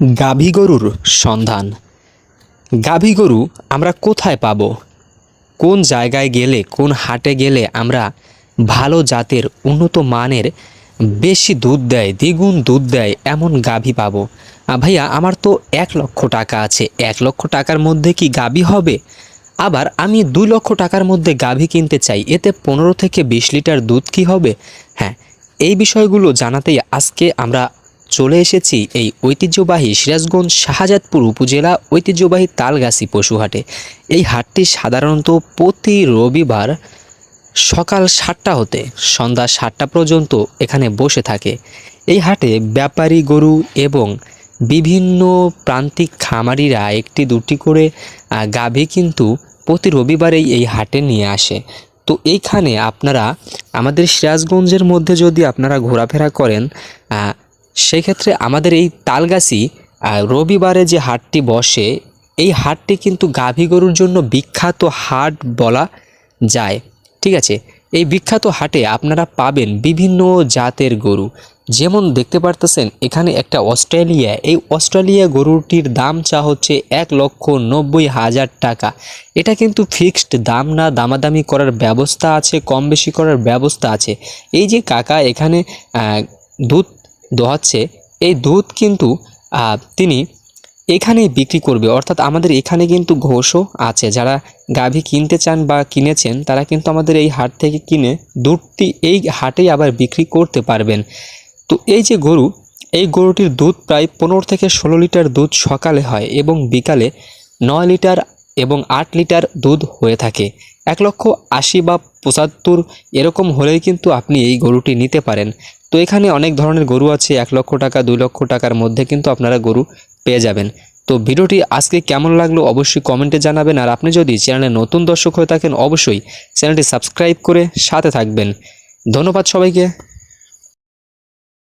গাভী গরুর সন্ধান। গাভী গরু আমরা কোথায় পাব? কোন জায়গায় গেলে, কোন হাটে গেলে আমরা ভালো জাতের উন্নত মানের বেশি দুধ দেয়, দ্বিগুণ দুধ দেয় এমন গাভী পাবো? ভাইয়া, আমার তো এক লক্ষ টাকা আছে। এক লক্ষ টাকার মধ্যে কি গাভী হবে? আবার আমি দুই লক্ষ টাকার মধ্যে গাভী কিনতে চাই, এতে পনেরো থেকে বিশ লিটার দুধ কি হবে? হ্যাঁ এই বিষয়গুলো জানাতেই আজকে আমরা চলে এসেছি এই ঐতিহ্যবাহী সিরাজগঞ্জ শাহজাদপুর উপজেলা ঐতিহ্যবাহী তালগাছি পশুহাটে এই হাটটি সাধারণত প্রতি রবিবার সকাল সাতটা হতে সন্ধ্যা সাতটা পর্যন্ত এখানে বসে থাকে। এই হাটে ব্যাপারী গরু এবং বিভিন্ন প্রান্তিক খামারিরা একটি দুটি করে গাভী কিন্তু প্রতি রবিবারেই এই হাটে নিয়ে আসে। তো এইখানে আপনারা আমাদের সিরাজগঞ্জের মধ্যে যদি আপনারা ঘোরাফেরা করেন আহ, সেক্ষেত্রে আমাদের এই তালগাছি রবিবারে যে হাটটি বসে এই হাটটি কিন্তু গাভী গরুর জন্য বিখ্যাত হাট বলা যায়। ঠিক আছে? এই বিখ্যাত হাটে আপনারা পাবেন বিভিন্ন জাতের গরু। যেমন দেখতে পারতেছেন এখানে একটা অস্ট্রেলিয়া। এই অস্ট্রেলিয়া গরুটির দাম চা হচ্ছে এক লক্ষ নব্বই হাজার টাকা। এটা কিন্তু ফিক্সড দাম না দামাদামি করার ব্যবস্থা আছে কম বেশি করার ব্যবস্থা আছে। এই যে কাকা এখানে দুধ দোহাচ্ছে, এই দুধ কিন্তু তিনি এখানেই বিক্রি করবে। অর্থাৎ আমাদের এখানে কিন্তু ঘোষও আছে। যারা গাভী কিনতে চান বা কিনেছেন, তারা কিন্তু আমাদের এই হাট থেকে কিনে দুধটি এই হাটেই আবার বিক্রি করতে পারবেন। তো এই যে গরু, এই গরুটির দুধ প্রায় পনেরো থেকে ষোলো লিটার দুধ সকালে হয় এবং বিকালে নয় লিটার এবং আট লিটার দুধ হয়ে থাকে। এক লক্ষ আশি বা পঁচাত্তর এরকম হলেই কিন্তু আপনি এই গরুটি নিতে পারেন। তো এখানে অনেক ধরনের গরু আছে, এক লক্ষ টাকা, দুই লক্ষ টাকার মধ্যে কিন্তু আপনারা গরু পেয়ে যাবেন। তো ভিডিওটি আজকে কেমন লাগল অবশ্যই কমেন্টে জানাবেন, আর আপনি যদি চ্যানেলে নতুন দর্শক হয়ে থাকেন, অবশ্যই চ্যানেলটি সাবস্ক্রাইব করে সাথে থাকবেন। ধন্যবাদ সবাইকে।